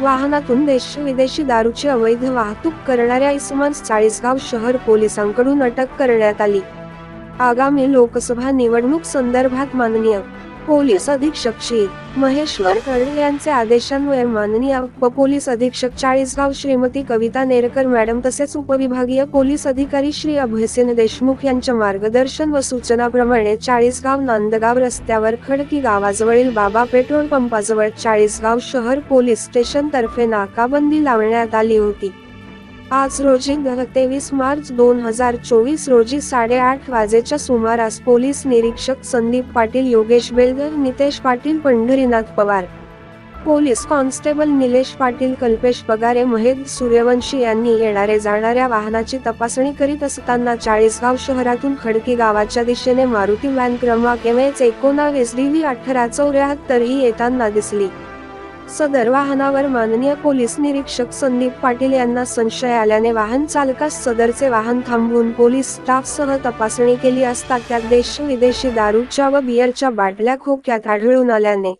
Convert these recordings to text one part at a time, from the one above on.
वाहनातून देशविदेशी दारूची अवैध वाहतूक करणाऱ्या इसमास चाळीसगाव शहर पोलिसांकडून अटक करण्यात आली. आगामी लोकसभा निवडणूक संदर्भात माननीय पोलीस अधीक्षक श्री महेश्वर खडे यांचे आदेशान्वये माननीय उप पोलीस अधीक्षक चाळीसगाव श्रीमती कविता नेरकर मॅडम तसेच उपविभागीय पोलीस अधिकारी श्री अभयसेन देशमुख यांच्या मार्गदर्शन व सूचनाप्रमाणे चाळीसगाव नांदगाव रस्त्यावर खडकी गावाजवळील बाबा पेट्रोल पंपाजवळ चाळीसगाव शहर पोलीस स्टेशन तर्फे नाकाबंदी लावण्यात आली होती. आज रोजी तेवीस मार्च दोन हजार चोवीस रोजी साडेआठ वाजेच्या सुमारास पोलीस निरीक्षक संदीप पाटील योगेश बेलगर नितेश पाटील पंढरीनाथ पवार पोलीस कॉन्स्टेबल निलेश पाटील कल्पेश पगारे महेद सूर्यवंशी यांनी येणारे जाणाऱ्या वाहनाची तपासणी करीत असताना चाळीसगाव शहरातून खडकी गावाच्या दिशेने मारुती व्हॅन क्रमांक एम एच एकोणावीस डी व्ही अठरा चौऱ्याहत्तर ही येताना दिसली. सदर वाहनावर माननीय पोलीस निरीक्षक संदीप पाटील यांना संशय आल्याने वाहन चालकास सदरचे वाहन थांबवून पोलीस स्टाफसह तपासणी केली असता त्यात देश विदेशी दारूच्या व बियरच्या बाटल्या खोक्यात आढळून आल्याने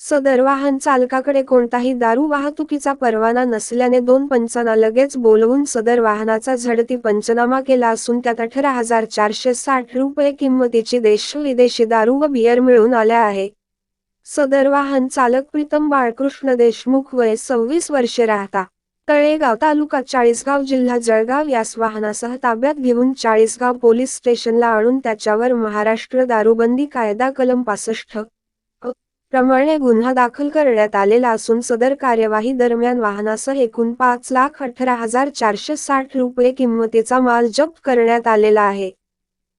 सदर वाहन चालकाकडे कोणताही दारू वाहतुकीचा परवाना नसल्याने दोन पंचांना लगेच बोलवून सदर वाहनाचा झडती पंचनामा केला असून त्यात अठरा हजार चारशे साठ रुपये किंमतीची देश विदेशी दारू व बियर मिळून आल्या आहे सदर वाहन चालक प्रीतम बाळकृष्ण देशमुख वय सव्वीस वर्षे राहता. तळेगाव तालुका चाळीसगाव जिल्हा जळगाव यास वाहनासह ताब्यात घेऊन चाळीसगाव पोलीस स्टेशनला आणून त्याच्यावर महाराष्ट्र दारूबंदी कायदा कलम पासष्ट प्रमाणे गुन्हा दाखल करण्यात आलेला असून सदर कार्यवाही दरम्यान वाहनासह एकूण पाच लाख अठरा हजार चारशे साठ रुपये किंमतीचा माल जप्त करण्यात आलेला आहे.